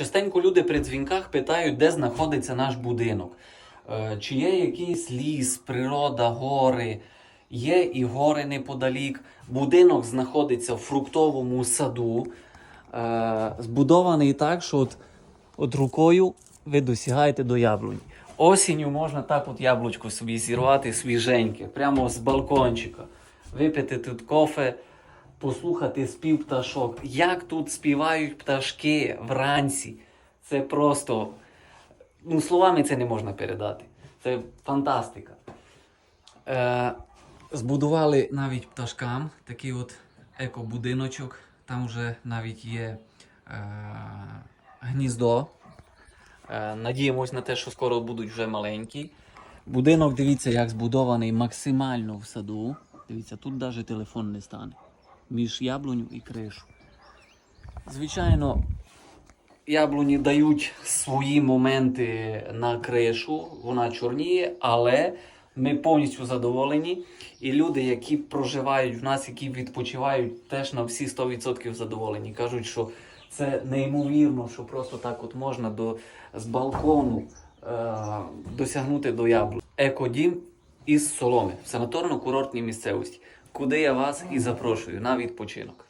Частенько люди при дзвінках питають, де знаходиться наш будинок. Е, Чи є якийсь ліс, природа, гори. Є і гори неподалік. Будинок знаходиться в фруктовому саду, е, збудований так, що от, от рукою ви досягаєте до яблуні. Осінню можна так от яблучко собі зірвати свіженьке, прямо з балкончика. Випити тут кофе, послухати спів пташок. Як тут співають пташки вранці. Це просто ну, словами це не можна передати. Це фантастика. Е, збудували навіть пташкам такий от екобудиночок. Там вже навіть є е, гніздо. Е, надіємось на те, що скоро будуть вже маленькі. Будинок, дивіться, як збудований максимально в саду. Дивіться, тут навіть телефон не стане. Між яблуню і кришу. Звичайно, яблуні дають свої моменти на кришу, вона чорніє, але ми повністю задоволені. І люди, які проживають в нас, які відпочивають, теж на всі 100% задоволені. Кажуть, що це неймовірно, що просто так от можна до, з балкону е, досягнути до яблук. Екодім із соломи в санаторно-курортній місцевості, куди я вас і запрошую на відпочинок.